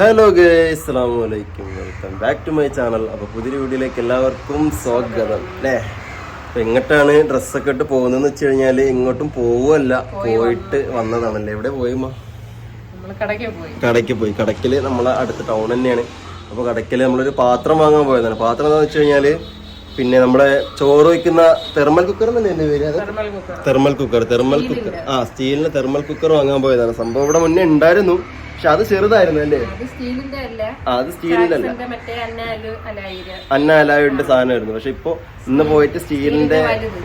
Hello ഗേ അസ്സാം വലൈക്കും welcome back to my channel അപ്പോൾ പുതിയ വീഡിയോയിലേക്ക് എല്ലാവർക്കും സ്വാഗതം അല്ലേ? അപ്പൊ എങ്ങോട്ടാണ് ഡ്രസ്സൊക്കെ ഇട്ട് പോകുന്നതെന്ന് വെച്ച് കഴിഞ്ഞാൽ ഇങ്ങോട്ടും പോവല്ല പോയിട്ട് വന്നതാണല്ലേ? എവിടെ പോയിമ്മ കടയ്ക്ക് പോയി. കടയ്ക്ക് പോയി. കടയ്ക്കൽ നമ്മളെ അടുത്ത ടൗൺ തന്നെയാണ്. അപ്പോൾ കടയ്ക്കൽ നമ്മളൊരു പാത്രം വാങ്ങാൻ പോയതാണ്. പാത്രം എന്താണെന്ന് വെച്ച് കഴിഞ്ഞാൽ പിന്നെ നമ്മുടെ ചോറ് വയ്ക്കുന്ന തെർമൽ കുക്കർ എന്നല്ലേ എന്റെ പേര്? അത് തെർമൽ കുക്കർ തെർമൽ കുക്കർ ആ സ്റ്റീലിന്റെ തെർമൽ കുക്കർ വാങ്ങാൻ പോയതാണ്. സംഭവം ഇവിടെ മുന്നേ ഉണ്ടായിരുന്നു. പക്ഷെ അത് ചെറുതായിരുന്നു അല്ലേ? അത് അലായിര. അന്ന അലായുടെ സാധനമായിരുന്നു. പക്ഷെ ഇപ്പൊ ഇന്ന് പോയിട്ട് സ്റ്റീലിന്റെ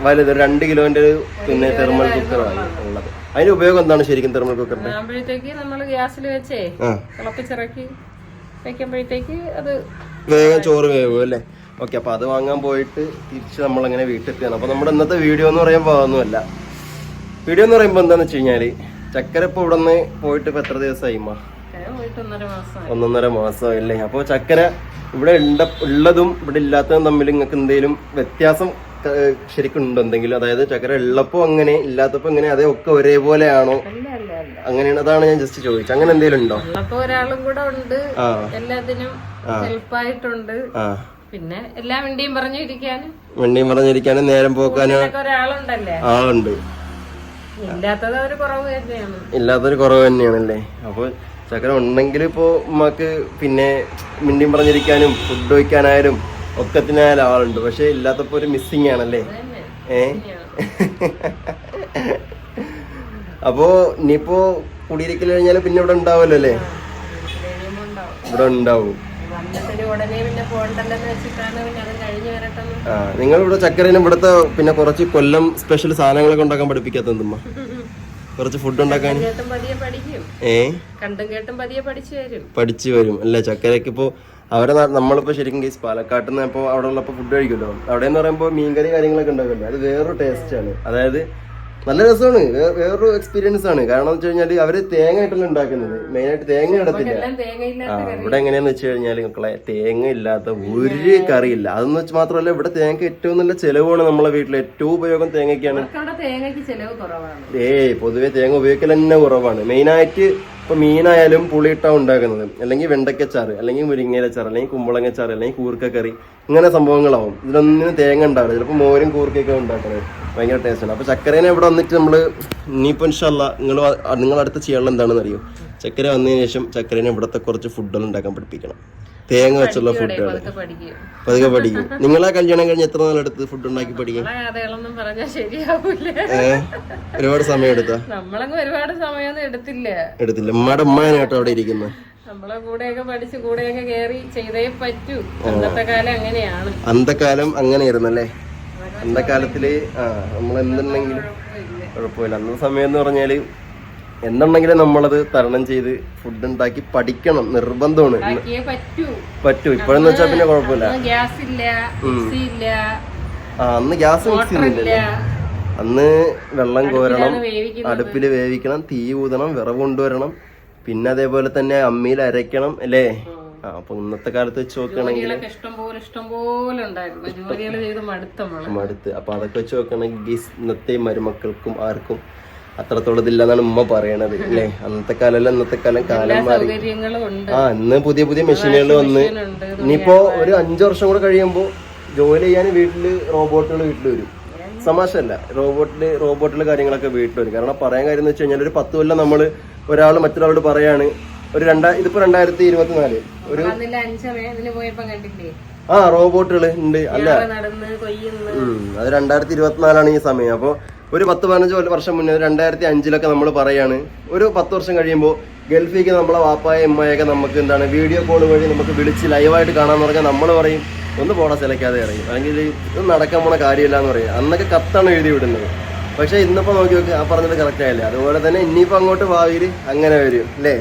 വലുത്. രണ്ട് കിലോന്റെ ഒരു പിന്നെ തെർമൽ കുക്കറാണ് ഉള്ളത്. അതിന്റെ ഉപയോഗം എന്താണ് ശരിക്കും തെർമൽ കുക്കറിന്റെ? ആകുമ്പോഴത്തേക്ക് നമ്മൾ ഗ്യാസിൽ വെച്ചേ ആ. തിളപ്പിച്ചിറക്കി വെക്കുമ്പോഴത്തേക്ക് അത് വേഗം ചോറ് വേവും അല്ലേ? ഓക്കെ അപ്പൊ അത് വാങ്ങാൻ പോയിട്ട് തിരിച്ച് നമ്മൾ അങ്ങനെ വീട്ടിലെത്തിയാണ് അപ്പൊ നമ്മുടെ ഇന്നത്തെ വീഡിയോ എന്ന് പറയുമ്പോൾ അതൊന്നുമല്ല. വീഡിയോ എന്ന് പറയുമ്പോൾ എന്താന്ന് വെച്ച് കഴിഞ്ഞാൽ ചക്കര ഇപ്പൊ ഇവിടെ നിന്ന് പോയിട്ട് ഇപ്പൊ എത്ര ദിവസമായി മാ മാസം ഒന്നര മാസമായി. അല്ലേ അപ്പോൾ ചക്കര ഇവിടെ ഉണ്ട ഉള്ളതും ഇവിടെ ഇല്ലാത്തതും തമ്മിൽ നിങ്ങൾക്ക് എന്തെങ്കിലും വ്യത്യാസം ശരിക്കും ഉണ്ടോ എന്തെങ്കിലും? അതായത് ചക്കര ഉള്ളപ്പോ അങ്ങനെ ഇല്ലാത്തപ്പോ ഇങ്ങനെ അതേ ഒക്കെ ഒരേപോലെയാണോ? അങ്ങനെയാണ് അതാണ് ഞാൻ ജസ്റ്റ് ചോദിച്ചത്. അങ്ങനെ എന്തെങ്കിലും ഉണ്ടോ? ഒരാളും കൂടെ ഉണ്ട്. എല്ലാത്തിനും ഹെൽപ്പായിട്ടുണ്ട്. പിന്നെ എല്ലാ വണ്ടിയും പറഞ്ഞിരിക്കാനും. വണ്ടിയും പറഞ്ഞിരിക്കാനും നേരം പോക്കാനും. ആളുണ്ട് ഇല്ലാത്തൊരു കുറവ് തന്നെയാണല്ലേ? അപ്പോൾ ചക്കര ഉണ്ടെങ്കിൽ ഇപ്പോൾ ഉമ്മക്ക് പിന്നെ മിണ്ടിയും പറഞ്ഞിരിക്കാനും ഫുഡ് വയ്ക്കാനായാലും ഒക്കത്തിനായാലും ആളുണ്ട് പക്ഷെ ഇല്ലാത്തപ്പോൾ ഒരു മിസ്സിങ് ആണല്ലേ? ഏ? അപ്പോ ഇനിയിപ്പോ കുടിയിരിക്കൽ കഴിഞ്ഞാൽ പിന്നെ ഇവിടെ ഉണ്ടാവുമല്ലോ അല്ലേ? ഇവിടെ ഉണ്ടാവും. നിങ്ങൾ ഇവിടെ ചക്കരേനെ ഇവിടുത്തെ പിന്നെ കുറച്ച് കൊല്ലം സ്പെഷ്യൽ സാധനങ്ങളൊക്കെ ഉണ്ടാക്കാൻ പഠിപ്പിക്കാത്ത കുറച്ച് ഫുഡ് ഉണ്ടാക്കാൻ? ഏ? കണ്ടും കേട്ടും പതിയെ പഠിച്ചു വരും. പഠിച്ചു വരും. അല്ലേ ചക്കരക്ക് ഇപ്പോ അവരെ നമ്മളിപ്പോ ശരിക്കും കേസ് പാലക്കാട്ടിൽ നിന്ന് ഇപ്പോൾ അവിടെ ഉള്ളപ്പോൾ ഫുഡ് കഴിക്കുമല്ലോ. അവിടെ എന്ന് പറയുമ്പോൾ മീൻകറി കാര്യങ്ങളൊക്കെ ഉണ്ടാവില്ല അത് വേറൊരു ടേസ്റ്റ് ആണ്. അതായത് നല്ല രസമാണ്. വേറൊരു എക്സ്പീരിയൻസ് ആണ്. കാരണം എന്ന് വെച്ച് കഴിഞ്ഞാൽ അവർ തേങ്ങ ആയിട്ടല്ല ഉണ്ടാക്കുന്നത് മെയിനായിട്ട് തേങ്ങ ഇടത്തില്ല ഇവിടെ എങ്ങനെയാന്ന് വെച്ച് കഴിഞ്ഞാൽ മക്കളെ തേങ്ങ ഇല്ലാത്ത ഒരു കറിയില്ല. അതെന്ന് വെച്ച് മാത്രമല്ല ഇവിടെ തേങ്ങ ഏറ്റവും നല്ല ചെലവാണ് നമ്മളെ വീട്ടിൽ ഏറ്റവും ഉപയോഗം തേങ്ങയ്ക്കാണ്. ഏയ് പൊതുവെ തേങ്ങ ഉപയോഗിക്കൽ തന്നെ കുറവാണ്. മെയിനായിട്ട് ഇപ്പൊ മീനായാലും പുളിയിട്ടാണ് ഉണ്ടാക്കുന്നത്. അല്ലെങ്കിൽ വെണ്ടക്കച്ചാറ് അല്ലെങ്കിൽ മുരിങ്ങയിലച്ചാറ് അല്ലെങ്കിൽ കുമ്പളങ്ങച്ചാറ് അല്ലെങ്കിൽ കൂർക്കക്കറി. ഇങ്ങനെ സംഭവങ്ങളാവും. ഇതിലൊന്നിനും തേങ്ങ ഉണ്ടാവില്ല. ചിലപ്പോൾ മോരും കൂർക്കയൊക്കെ ഉണ്ടാക്കുന്നത് ഭയങ്കര ടേസ്റ്റാണ് അപ്പോൾ ചക്കരേനെ ഇവിടെ വന്നിട്ട് നമ്മൾ ഇനിയിപ്പോ ഇൻഷല്ല നിങ്ങൾ നിങ്ങൾ അടുത്ത ചെയ്യാനുള്ള എന്താണെന്ന് അറിയോ ചക്കര വന്നതിന് ശേഷം ചക്കരേനെ ഇവിടുത്തെ കുറച്ച് ഫുഡുകൾ ഉണ്ടാക്കാൻ പഠിപ്പിക്കണം. തേങ്ങ വെച്ചുള്ള ഫുഡാണ് പതുക്കെ പഠിക്കും നിങ്ങളെ കല്യാണം കഴിഞ്ഞ എത്ര നാളെടുത്ത് ഫുഡ് ഉണ്ടാക്കി പഠിക്കും ഒരുപാട് സമയം എടുത്താ നമ്മളങ്ങ് ഒരുപാട് സമയമൊന്നും എടുത്തില്ല. എടുത്തില്ല. ഉമ്മയുടെ ഉമ്മയാണ് കേട്ടോ അവിടെ ഇരിക്കുന്നത് നമ്മളെ കൂടെയൊക്കെ പഠിച്ച് കൂടെയൊക്കെ കേറി ചെയ്തേ പറ്റൂ. അന്നത്തെ കാലം അങ്ങനെയാണ്. അന്തക്കാലം അങ്ങനെയായിരുന്നല്ലേ അന്തക്കാലത്തിൽ ആ നമ്മൾ എന്തുണ്ടെങ്കിലും കുഴപ്പമില്ല. അന്ന സമയം എന്ന് പറഞ്ഞാൽ എന്തുണ്ടെങ്കിലും നമ്മളത് തരണം ചെയ്ത് ഫുഡ് ഉണ്ടാക്കി പഠിക്കണം. നിർബന്ധമാണ്. പറ്റൂ. ഇപ്പോഴെന്ന് വെച്ചാൽ പിന്നെ കുഴപ്പമില്ല. ഗ്യാസ് ഇല്ല ആ അന്ന് ഗ്യാസ് മിക്സ് ഇല്ല. ചെയ്യുന്നില്ല അന്ന് വെള്ളം കോരണം അടുപ്പിൽ വേവിക്കണം തീ ഊതണം വിറവ് കൊണ്ടുവരണം. പിന്നെ അതേപോലെ തന്നെ അമ്മിയിൽ അരയ്ക്കണം അല്ലേ? അപ്പൊ ഇന്നത്തെ കാലത്ത് വെച്ച് നോക്കുകയാണെങ്കിൽ മടുത്ത് അപ്പൊ അതൊക്കെ വെച്ച് നോക്കുകയാണെങ്കിൽ ഇന്നത്തെ മരുമക്കൾക്കും ആർക്കും അത്രത്തോളം ഇതില്ലെന്നാണ് ഉമ്മ പറയണത് അല്ലേ? അന്നത്തെ കാലമല്ല അന്നത്തെ കാലം കാലം മാറി. ആ ഇന്ന് പുതിയ പുതിയ മെഷീനുകൾ വന്ന് ഇനിയിപ്പോ ഒരു അഞ്ചു വർഷം കൂടെ കഴിയുമ്പോ ജോലി ചെയ്യാൻ വീട്ടിൽ റോബോട്ടുകൾ വീട്ടിൽ വരും. സമാശല്ല റോബോട്ടിൽ റോബോട്ടിൽ കാര്യങ്ങളൊക്കെ വീട്ടിൽ വരും. കാരണം പറയാൻ കാര്യം എന്ന് വെച്ച് കഴിഞ്ഞാൽ ഒരു പത്ത് കൊല്ലം നമ്മൾ ഒരാൾ മറ്റൊരാളോട് പറയാണ് ഒരു രണ്ടാ ഇതിപ്പോ രണ്ടായിരത്തി ഇരുപത്തിനാല് ഒരു ആ റോബോട്ടുകൾ ഉണ്ട് അല്ല. അത് രണ്ടായിരത്തി ഇരുപത്തിനാലാണ് ഈ സമയം. അപ്പോൾ ഒരു പത്ത് പതിനഞ്ച് വർഷം മുന്നേ രണ്ടായിരത്തി അഞ്ചിലൊക്കെ നമ്മൾ പറയാണ്. ഒരു പത്ത് വർഷം കഴിയുമ്പോൾ ഗൾഫിലേക്ക് നമ്മളെ വാപ്പായ എമ്മയൊക്കെ നമുക്ക് എന്താണ് വീഡിയോ കോൾ വഴി നമുക്ക് വിളിച്ച് ലൈവായിട്ട് കാണാന്ന് പറഞ്ഞാൽ നമ്മൾ പറയും ഒന്ന് പോടാ ചിലക്കാതെ അറിയും അല്ലെങ്കിൽ ഇത് നടക്കാൻ പോണ കാര്യമില്ല എന്ന് പറയും. അന്നൊക്കെ കത്താണ് എഴുതി വിടുന്നത്. പക്ഷേ ഇന്നിപ്പോൾ നോക്കി നോക്കി ആ പറഞ്ഞത് കറക്റ്റ് ആയില്ലേ? അതുപോലെ തന്നെ ഇനിയിപ്പോൾ അങ്ങോട്ട് ഭാവിയിൽ അങ്ങനെ വരും അല്ലേ?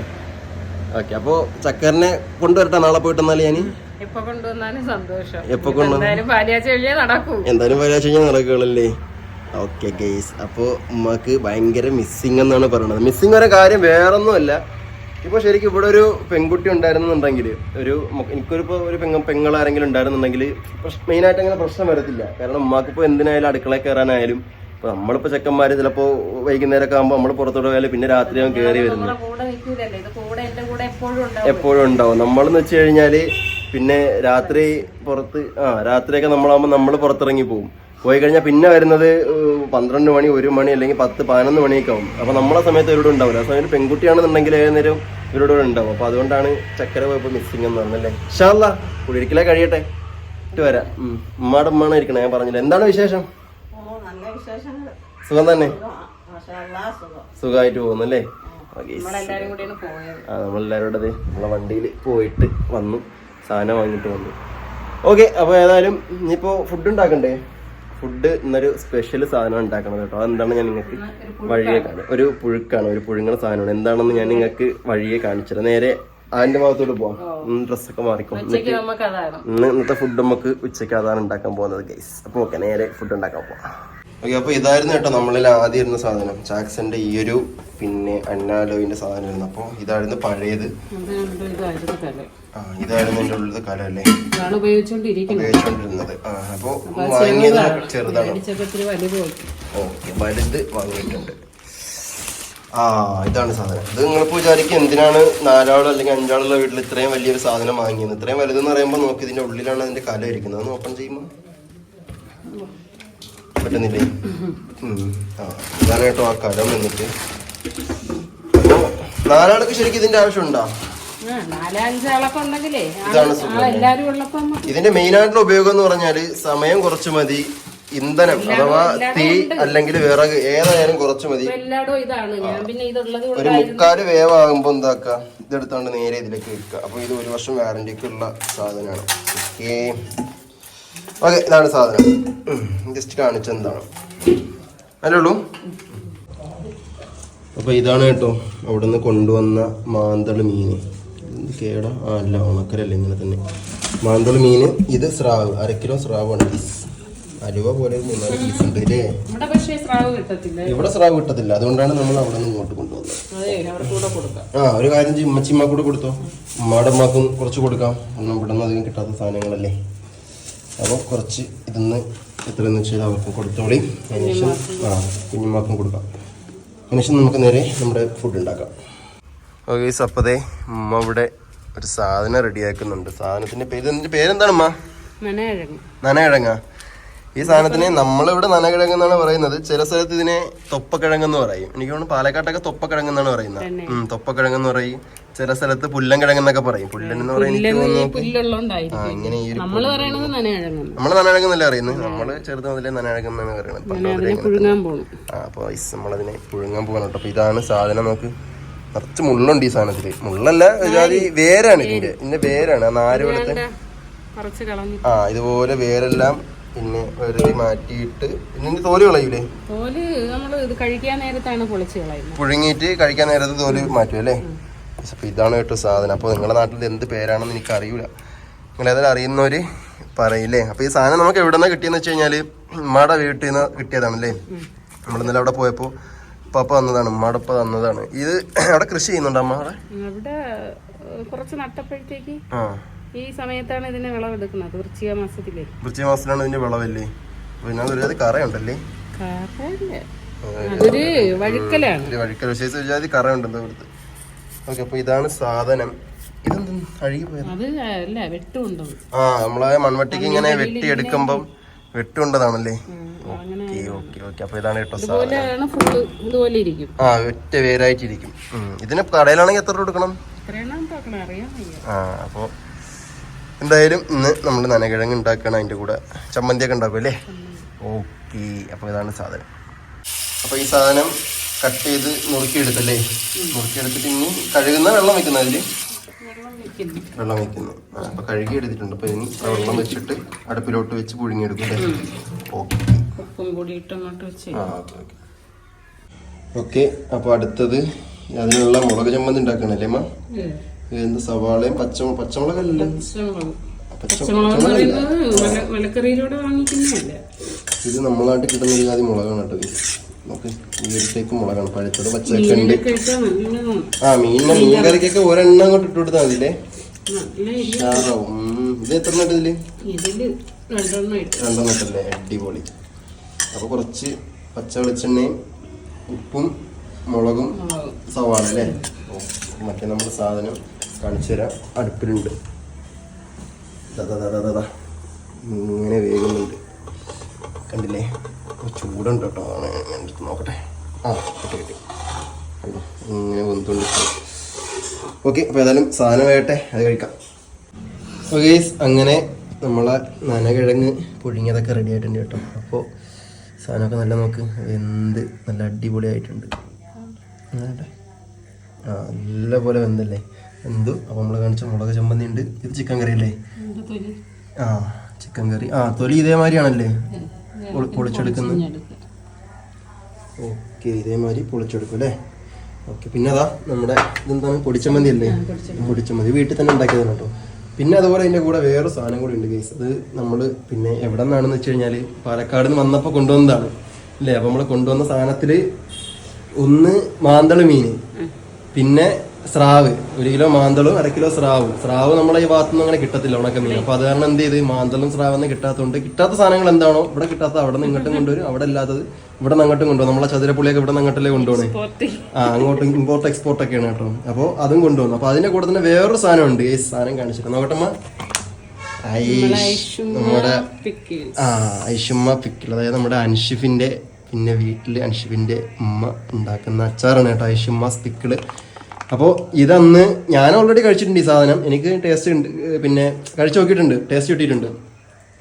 ഓക്കെ അപ്പോൾ ചക്കറിനെ കൊണ്ടുവരട്ടെ നാളെ പോയിട്ട് എന്നാൽ ഞാൻ ഇപ്പൊ കൊണ്ടുവന്നാലും സന്തോഷം. എപ്പോൾ കൊണ്ടുവന്നാലും എന്തായാലും പാലിയാച്ച വഴിയേ നടക്കും. എന്തായാലും വരാഴ്ച കഴിഞ്ഞാൽ നടക്കുകയുള്ളല്ലേ ഓക്കെ ഗെയ്സ് അപ്പോൾ ഉമ്മക്ക് ഭയങ്കര മിസ്സിങ് എന്നാണ് പറയുന്നത് മിസ്സിങ് ഒരു കാര്യം വേറൊന്നുമല്ല. ഇപ്പോൾ ശരിക്കും ഇവിടെ ഒരു പെൺകുട്ടി ഉണ്ടായിരുന്നുണ്ടെങ്കിൽ ഒരു എനിക്കൊരു ഇപ്പോൾ ഒരു പെങ്ങ പെങ്ങൾ ആരെങ്കിലും ഉണ്ടായിരുന്നുണ്ടെങ്കിൽ മെയിനായിട്ട് അങ്ങനെ പ്രശ്നം വരത്തില്ല. കാരണം ഉമ്മാക്കിപ്പോൾ എന്തിനായാലും അടുക്കളയിൽ കയറാനായാലും ഇപ്പോൾ നമ്മളിപ്പോൾ ചെക്കന്മാർ ചിലപ്പോൾ വൈകുന്നേരമൊക്കെ ആകുമ്പോൾ നമ്മൾ പുറത്തോട്ട് പോയാലും പിന്നെ രാത്രി അവൻ കയറി വരുന്നു എപ്പോഴും ഉണ്ടാവും. നമ്മളെന്ന് വെച്ച് കഴിഞ്ഞാൽ പിന്നെ രാത്രി പുറത്ത് ആ രാത്രിയൊക്കെ നമ്മളാകുമ്പോൾ നമ്മൾ പുറത്തിറങ്ങി പോകും പോയി കഴിഞ്ഞാൽ പിന്നെ വരുന്നത് പന്ത്രണ്ട് മണി ഒരു മണി അല്ലെങ്കിൽ പത്ത് പതിനൊന്ന് മണിയൊക്കെ ആവും. അപ്പൊ നമ്മളെ സമയത്ത് ഇവരോട് ഉണ്ടാവില്ല ആ സമയത്ത് പെൺകുട്ടിയാണെന്നുണ്ടെങ്കിൽ നേരം ഇവരോട് ഉണ്ടാവും. അപ്പൊ അതുകൊണ്ടാണ് ചക്കര പോയപ്പോ മിസ്സിംഗ് എന്ന് പറഞ്ഞല്ലേ ഷാല്ല കുടിയിരിക്കലേ കഴിയട്ടെ. വരാം. ഉമ്മാടെ ഉമ്മാണ് ഇരിക്കണേ? ഞാൻ പറഞ്ഞില്ല. എന്താണ് വിശേഷം? സുഖം തന്നെ? സുഖമായിട്ട് പോകുന്നല്ലേ അല്ലേ? ആ നമ്മളെല്ലാവരും കൂടെ നമ്മളെ വണ്ടിയിൽ പോയിട്ട് വന്നു. സാധനം വാങ്ങിയിട്ട് വന്നു. ഓക്കെ അപ്പോൾ ഏതായാലും ഇനിയിപ്പോൾ ഫുഡ് ഉണ്ടാക്കണ്ടേ? ഫുഡ് ഇന്നൊരു സ്പെഷ്യൽ സാധനം ഉണ്ടാക്കണം കേട്ടോ. അതെന്താണ് ഞാൻ നിങ്ങൾക്ക് വഴിയെ കാണും ഒരു പുഴുക്കാണ് ഒരു പുഴുങ്ങണ സാധനമാണ്. എന്താണെന്ന് ഞാൻ നിങ്ങൾക്ക് വഴിയെ കാണിച്ചത് നേരെ അതിന്റെ ഭാഗത്തോട്ട് പോവാം. ഡ്രസ്സൊക്കെ മാറിക്കും. ഇന്ന് ഇന്നത്തെ ഫുഡ് നമുക്ക് ഉച്ചയ്ക്ക് അതാണ് ഉണ്ടാക്കാൻ പോകുന്നത് ഗൈസ് അപ്പോൾ ഓക്കെ നേരെ ഫുഡ് ഉണ്ടാക്കാൻ പോവാം. ഓക്കെ അപ്പോൾ ഇതായിരുന്നു കേട്ടോ നമ്മളിൽ ആദ്യം ഇരുന്ന സാധനം. ചാക്സന്റെ ഈ ഒരു പിന്നെ അന്നാലോയിന്റെ സാധനം ഇരുന്നു അപ്പോൾ ഇതായിരുന്നു പഴയത് ഇതായിരുന്നു എന്റെ ഉള്ളത് കല അല്ലേ ഉപയോഗിച്ചുകൊണ്ടിരുന്നത് അപ്പോൾ വാങ്ങിയത് ചെറുതാണ്. ഓക്കെ വലുത് വാങ്ങിയിട്ടുണ്ട്. ആ ഇതാണ് സാധനം. ഇത് നിങ്ങളിപ്പോൾ വിചാരിക്കും എന്തിനാണ് നാലാളോ അല്ലെങ്കിൽ അഞ്ചാളുള്ള വീട്ടിൽ ഇത്രയും വലിയൊരു സാധനം വാങ്ങിയത്? ഇത്രയും വലുതെന്ന് പറയുമ്പോൾ നോക്കി ഇതിന്റെ ഉള്ളിലാണ് അതിന്റെ കല ഇരിക്കുന്നത്. അത് ഓപ്പൺ ചെയ്യുമ്പോൾ പറ്റുന്നില്ലേ. ആ ഇതാണ് കേട്ടോ ആ കലം എന്നിട്ട്. നാലാൾക്ക് ശരിക്കും ഇതിന്റെ ആവശ്യമുണ്ടോ? ഇതിന്റെ മെയിൻ ആയിട്ടുള്ള ഉപയോഗം എന്ന് പറഞ്ഞാൽ സമയം കുറച്ചു മതി ഇന്ധനം അഥവാ തീ അല്ലെങ്കിൽ വിറക് ഏതായാലും കുറച്ചു മതി. ഒരു മുക്കാൽ വേവാകുമ്പോ എന്താക്ക? ഇതെടുത്തോണ്ട് നേരെ ഇതിലേക്ക് വെക്കുക. അപ്പൊ ഇത് ഒരു വർഷം വാറന്റിക്ക് ഉള്ള സാധനമാണ്. ഓക്കേ. ഓക്കെ ഇതാണ് സാധനം. ജസ്റ്റ് കാണിച്ച എന്താണ്. അല്ലേ ഉള്ളൂ? അപ്പൊ ഇതാണ് കേട്ടോ അവിടുന്ന് കൊണ്ടുവന്ന മാന്തൾ മീന് ഇത് കേടാ? ആ അല്ല ഉണക്കലല്ല ഇങ്ങനെ തന്നെ. മാന്തൾ മീന്. ഇത് സ്രാവ് അര കിലോ സ്രാവാണ് ആണ്. അലുവ പോലെ മൂന്നാൽ പീസ് ഉണ്ട് ഇവിടെ സ്രാവ് കിട്ടത്തില്ല. അതുകൊണ്ടാണ് നമ്മൾ അവിടെ നിന്ന് ഇങ്ങോട്ട് കൊണ്ടുവന്നത്. കൂടെ കൊടുക്കാം. ആ ഒരു കാര്യം ചെയ്യും. ഉമ്മച്ചിമ്മ കൂടെ കൊടുത്തോ? ഉമ്മയുടെ ഉമ്മാക്കും കുറച്ച് കൊടുക്കാം. ഒന്നും ഇവിടെ നിന്ന് അധികം കിട്ടാത്ത സാധനങ്ങളല്ലേ. അപ്പോൾ കുറച്ച് ഇതിന്ന് എത്രയെന്ന് വെച്ചാൽ അവർക്കും കൊടുത്തോളി. അതിനുശേഷം ആ കുഞ്ഞുമാക്കും കൊടുക്കാം. അതിനുശേഷം നമുക്ക് നേരെ നമ്മുടെ ഫുഡ് ഉണ്ടാക്കാം. ഓക്കെ സപ്പതേ ഉമ്മ ഇവിടെ ഒരു സാധനം റെഡിയാക്കുന്നുണ്ട് സാധനത്തിന്റെ പേര് ഇതിന്റെ പേരെന്താണ് ഉമ്മ മെനഴകും നനകിഴങ്ങ ഈ സാധനത്തിന് നമ്മളിവിടെ നനകിഴങ്ങ് എന്നാണ് പറയുന്നത്. ചില സ്ഥലത്ത് ഇതിനെ തൊപ്പക്കിഴങ്ങ് എന്ന് പറയും. എനിക്ക് തോന്നുന്നു പാലക്കാട്ടൊക്കെ തൊപ്പക്കിഴങ്ങ് എന്നാണ് പറയുന്നത് ഉം, തൊപ്പക്കിഴങ്ങ് എന്ന് പറയും. ചില സ്ഥലത്ത് പുല്ലൻ കിഴങ്ങ് എന്നൊക്കെ പറയും പുല്ലൻ എന്ന് പറയുന്നത് ഇങ്ങനെ ഈ ഒരു നമ്മൾ നനകിഴങ്ങെന്നല്ലേ നനയഴങ്ങും നമ്മൾ ചെറുത് മുതലേ നനകിഴങ്ങ് എന്നാണ് പറയുന്നത് അപ്പൊ നമ്മളതിനെ പുഴുങ്ങാൻ പോകണം കേട്ടോ. അപ്പൊ ഇതാണ് സാധനം നമുക്ക് നിറച്ച് മുള്ളുണ്ട് ഈ സാധനത്തിൽ. മുള്ളല്ല ജാതി വേരാണ് ഇതിന്റെ. ഇതിന്റെ വേരാണ്. ആ കുറച്ച് കളഞ്ഞു. ആ ഇതുപോലെ വേരെല്ലാം പിന്നെ വെറുതെ മാറ്റിയിട്ട് പിന്നെ ഇതിന്റെ തോൽ കളയൂലേ? തോൽ നമ്മൾ ഇത് കഴിക്കാൻ നേരത്താണ് പൊളിച്ച് കളയുന്നത്. പുഴുങ്ങിയിട്ട് കഴിക്കാൻ നേരത്ത് തോൽ മാറ്റും അല്ലേ? അപ്പൊ ഇതാണ് കേട്ടോ സാധനം. അപ്പോൾ നിങ്ങളുടെ നാട്ടിൽ എന്ത് പേരാണെന്ന് എനിക്ക് അറിയൂല നിങ്ങൾ ഏതായാലും അറിയുന്നവര് പറയില്ലേ? അപ്പൊ ഈ സാധനം നമുക്ക് എവിടെ നിന്നാ കിട്ടിയെന്ന് വെച്ച് കഴിഞ്ഞാൽ ഉമ്മയുടെ വീട്ടിൽ നിന്ന് കിട്ടിയതാണല്ലേ നമ്മൾ ഇന്നലെ അവിടെ പോയപ്പോ പപ്പ തന്നതാണ് മടപ്പ തന്നതാണ്. ഇത് അവിടെ കൃഷി ചെയ്യുന്നുണ്ട് അമ്മ അവിടെ? കുറച്ച് നട്ടപ്പോഴത്തേക്ക് ആ. ഈ സമയത്താണ് ഇതിന് വിളവെടുക്കുന്നത് വൃശ്ചിക മാസത്തിലേ. വൃശ്ചിക മാസത്തിലാണ് ഇതിന്റെ വിളവല്ലേ? പിന്നെ അതൊരു കറയുണ്ടല്ലേ? അതൊരു വഴുക്കലാണ്. കറയുണ്ടെന്ന് ഓക്കെ അപ്പൊ ഇതാണ് സാധനം. ഇതെന്ത്? അഴുകി പോയത് ആ നമ്മളെ മൺവെട്ടിക്ക് ഇങ്ങനെ വെട്ടിയെടുക്കുമ്പം വെട്ടുണ്ടതാണല്ലേ ഓക്കെ ഓക്കെ ഓക്കെ. അപ്പൊ ഇതാണ് കേട്ടോ ഇതുപോലെ ഇരിക്കും. ആ ഒറ്റ വേരായിട്ടിരിക്കും. ഉം. ഇതിന് കടയിലാണെങ്കിൽ എത്ര കൊടുക്കണം ആ അപ്പോ എന്തായാലും ഇന്ന് നമ്മൾ നനകിഴങ്ങ് ഉണ്ടാക്കണം അതിന്റെ കൂടെ ചമ്മന്തിയൊക്കെ ഉണ്ടാക്കും അല്ലേ? ഓക്കെ അപ്പോൾ ഇതാണ് സാധനം. അപ്പോൾ ഈ സാധനം കട്ട് ചെയ്ത് നുറുക്കിയെടുത്തല്ലേ? നുറുക്കിയെടുത്തിട്ട് ഇനി കഴുകുന്ന വെള്ളം വെക്കുന്ന അതിൽ വെള്ളം വെക്കുന്നു. അപ്പൊ കഴുകി എടുത്തിട്ടുണ്ട് അപ്പൊ ഇനി വെള്ളം വെച്ചിട്ട് അടുപ്പിലോട്ട് വെച്ച് പുഴുങ്ങിയെടുക്കും ഉപ്പും കൂടി വെച്ച്. ഓക്കെ അപ്പോൾ അടുത്തത് അതിനുള്ള മുളക് ചമ്മന്തി ഉണ്ടാക്കണല്ലേ അമ്മ എന്ത് സവാളയും പച്ച പച്ചമുളകല്ലേ. ഇത് നമ്മളായിട്ട് കിട്ടുന്ന ഒരു ജാതി മുളകാണ് കേട്ടോ മുളകാണ് പഴുത്തത് ഉണ്ട് ആ മീനിന് മീൻ കറിക്കൊക്കെ ഒരെണ്ണം അങ്ങോട്ട് ഇട്ട് കൊടുത്താൽ. ഉം. ഇത് എത്ര എണ്ണം ഇതിൽ രണ്ടെണ്ണം ഇട്ട്. രണ്ടെണ്ണം ഇട്ടല്ലേ അടിപൊളി. അപ്പൊ കുറച്ച് പച്ച വെളിച്ചെണ്ണയും ഉപ്പും മുളകും സവാള അല്ലേ? മറ്റേ നമ്മുടെ സാധനം കാണിച്ചു തരാം. അടുപ്പിലുണ്ട്. ഇങ്ങനെ വേകുന്നുണ്ട്. കണ്ടില്ലേ? ചൂടുണ്ട് കേട്ടോ. എടുത്ത് നോക്കട്ടെ. ആ കിട്ടി കിട്ടി? ഇങ്ങനെ വെന്തുണ്ട് ഓക്കെ അപ്പോൾ ഏതായാലും സാധനം വേട്ടെ അത് കഴിക്കാം. ഓക്കെ അങ്ങനെ നമ്മളെ നനകിഴങ്ങ് പുഴുങ്ങിയതൊക്കെ റെഡി ആയിട്ടുണ്ട് കേട്ടോ. അപ്പോൾ സാധനമൊക്കെ നല്ല നോക്ക് വെന്ത് നല്ല അടിപൊളിയായിട്ടുണ്ട്? ആ നല്ല പോലെ വെന്തല്ലേ? എന്തു അപ്പോൾ നമ്മൾ കാണിച്ച മുളക് ചമ്മന്തി ഉണ്ട്. ഇത് ചിക്കൻ കറി അല്ലേ? ആ ചിക്കൻ കറി ആ തൊലി ഇതേമാതിരിയാണല്ലേ? പൊളി- പൊളിച്ചെടുക്കുന്നത്? ഓക്കെ ഇതേമാതിരി പൊളിച്ചെടുക്കും അല്ലേ? ഓക്കെ പിന്നെ അതാ നമ്മുടെ ഇതെന്താണ്? പൊടിച്ചമ്മന്തി അല്ലേ പൊടിച്ചമ്മന്തി വീട്ടിൽ തന്നെ ഉണ്ടാക്കിയതാണ് കേട്ടോ. പിന്നെ അതുപോലെ അതിന്റെ കൂടെ വേറെ സാധനം കൂടി ഉണ്ട് കേസ് അത് നമ്മൾ പിന്നെ എവിടെ നിന്നാണെന്ന് വെച്ച് കഴിഞ്ഞാൽ പാലക്കാട് നിന്ന് വന്നപ്പോൾ കൊണ്ടുവന്നതാണ്. അല്ലേ? അപ്പോൾ നമ്മൾ കൊണ്ടുവന്ന സാധനത്തിൽ ഒന്ന് മാന്തൾ മീൻ പിന്നെ സ്രാവ്. ഒരു കിലോ മാന്തളും അര കിലോ സ്രാവും. സ്രാവ് നമ്മളെ ഈ ഭാഗത്തുനിന്ന് അങ്ങനെ കിട്ടത്തില്ല ഉണക്ക മീൻ അപ്പൊ അത് കാരണം എന്ത് ചെയ്ത്? മാന്തളും സ്രാവെന്ന് കിട്ടാത്തതുകൊണ്ട് കിട്ടാത്ത സാധനങ്ങൾ എന്താണോ ഇവിടെ കിട്ടാത്ത അവിടെ നിന്ന് ഇങ്ങോട്ടും കൊണ്ടുവരും. അവിടെ ഇല്ലാത്തത് ഇവിടെ നിന്ന് അങ്ങോട്ടും കൊണ്ടുപോകും നമ്മളെ ചതുരപ്പുള്ളിയൊക്കെ ഇവിടെ നിന്ന് അങ്ങോട്ടല്ലേ കൊണ്ടുപോകണേ ആ അങ്ങോട്ടും ഇമ്പോർട്ട് എക്സ്പോർട്ട് ഒക്കെയാണ് കേട്ടോ. അപ്പോൾ അതും കൊണ്ടുവന്നു. അപ്പോൾ അതിന്റെ കൂടെ തന്നെ വേറൊരു സാധനം ഉണ്ട് ഈ സാധനം കാണിച്ചിട്ട് നോക്കട്ടമ്മ. നമ്മുടെ ആ ഐഷുമ്മ പിക്കിൾ അതായത് നമ്മുടെ അൻഷിഫിന്റെ പിന്നെ വീട്ടിൽ അൻഷിഫിന്റെ ഉമ്മ ഉണ്ടാക്കുന്ന അച്ചാറാണ് കേട്ടോ ഐഷുമ്മ പിക്കിൾ അപ്പോൾ ഇതന്ന് ഞാൻ ഓൾറെഡി കഴിച്ചിട്ടുണ്ട് ഈ സാധനം. എനിക്ക് ടേസ്റ്റ് ഉണ്ട് പിന്നെ കഴിച്ചു നോക്കിയിട്ടുണ്ട് ടേസ്റ്റ് കിട്ടിയിട്ടുണ്ട്.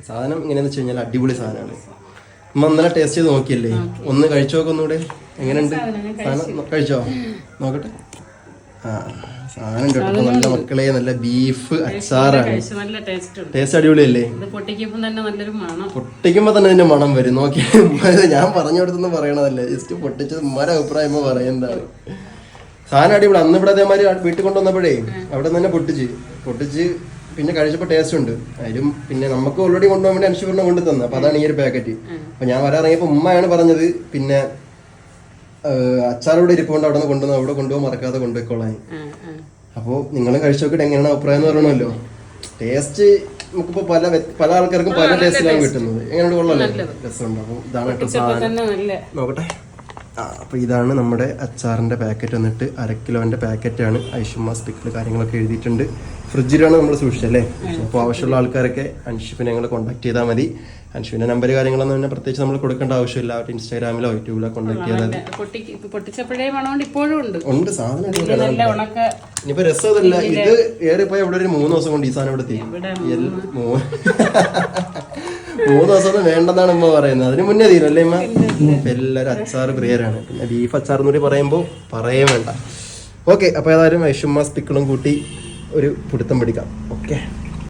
സാധനം എങ്ങനെയാന്ന് വെച്ച് കഴിഞ്ഞാൽ അടിപൊളി സാധനമാണ്. നമ്മൾ ഇന്നലെ ടേസ്റ്റ് ചെയ്ത് നോക്കിയല്ലേ? ഒന്ന് കഴിച്ചു നോക്കൊന്നുകൂടെ എങ്ങനെയുണ്ട്? സാധനം കഴിച്ചോ. നോക്കട്ടെ. ആ സാധനം കേട്ടോ. നല്ല മക്കളെ നല്ല ബീഫ് അച്ചാറാണ്. ടേസ്റ്റ് അടിപൊളിയല്ലേ? പൊട്ടിക്കുമ്പോ തന്നെ അതിന്റെ മണം വരും. നോക്കി ഞാൻ പറഞ്ഞു കൊടുത്തൊന്നും പറയണതല്ലേ. ജസ്റ്റ് പൊട്ടിച്ചത് ഉമ്മാരെ അഭിപ്രായം പറയുന്നതാണ്. സാധനം അടിപൊളി അന്ന് ഇവിടെ അതേമാതിരി വീട്ടിൽ കൊണ്ടുവന്നപ്പോഴേ അവിടെ നിന്ന് തന്നെ പൊട്ടിച്ച്. പൊട്ടിച്ച് പിന്നെ കഴിച്ചപ്പോൾ ടേസ്റ്റ് ഉണ്ട്. അതിലും പിന്നെ നമുക്ക് ഓൾറെഡി കൊണ്ടുപോകാൻ വേണ്ടി അനുശീലനം കൊണ്ടു തന്നെ അപ്പൊ അതാണ് ഈ ഒരു പാക്കറ്റ് അപ്പൊ ഞാൻ വരാറിയപ്പോ ഉമ്മയാണ് പറഞ്ഞത് പിന്നെ അച്ചാറോടെ ഇരിപ്പുകൊണ്ട് അവിടെ നിന്ന് കൊണ്ടുവന്ന് അവിടെ കൊണ്ടുപോകാൻ മറക്കാതെ കൊണ്ടുപോയിക്കോളാൻ. അപ്പോൾ നിങ്ങളും കഴിച്ചു നോക്കിയിട്ട് എങ്ങനെയാണ് അഭിപ്രായം എന്ന് പറയണമല്ലോ. ടേസ്റ്റ് നമുക്കിപ്പോൾ പല പല ആൾക്കാർക്കും പല ടേസ്റ്റിലാണ് കിട്ടുന്നത്. എങ്ങനെയുണ്ട് കൊള്ളാലോ? രസമുണ്ട്. അപ്പോൾ ഇതാണ് നോക്കട്ടെ. അപ്പോൾ ഇതാണ് നമ്മുടെ അച്ചാറിന്റെ പാക്കറ്റ് വന്നിട്ട് അര കിലോന്റെ പാക്കറ്റാണ് ഐഷുമ്മ സ്പിക്കിൾ കാര്യങ്ങളൊക്കെ എഴുതിയിട്ടുണ്ട്. ഫ്രിഡ്ജിലാണ് നമ്മൾ സൂക്ഷിച്ചത് അല്ലേ? അപ്പോൾ ആവശ്യമുള്ള ആൾക്കാരൊക്കെ അൻഷിപ്പിനെ ഞങ്ങൾ കോൺടാക്ട് ചെയ്താൽ മതി. അൻഷുവിന്റെ നമ്പർ കാര്യങ്ങളൊന്നും തന്നെ പ്രത്യേകിച്ച് നമ്മൾ കൊടുക്കേണ്ട ആവശ്യമില്ല. അവരുടെ ഇൻസ്റ്റാഗ്രാമിലോ യൂട്യൂബിലോ കോൺടാക്ട് ചെയ്താൽ പൊട്ടിച്ചപ്പോഴേ ഇപ്പോഴും ഉണ്ട്. ഉണ്ട് സാധനം അടിപൊളിയാണ്. നല്ല ഉണക്ക ഇനിയിപ്പോ രസമല്ല ഇത് ഏറിപ്പോയി ഇവിടെ ഒരു മൂന്ന് ദിവസം കൊണ്ട് ഈ സാധനം ഇവിടെ തീരും മൂന്ന് ദിവസം വേണ്ടതാണ് ഉമ്മ പറയുന്നത്. അതിന് മുന്നേ തീരും അല്ലേ ഉമ്മ എല്ലാവരും അച്ചാർ പ്രിയരാണ്. പിന്നെ ബീഫ് അച്ചാർ എന്ന് പറയുമ്പോൾ പറയേ വേണ്ട. ഓക്കെ അപ്പൊ ഏതായാലും വിഷുമ്മ സ്പിക്കിളും കൂട്ടി ഒരു പിടുത്തം പിടിക്കാം. ഓക്കെ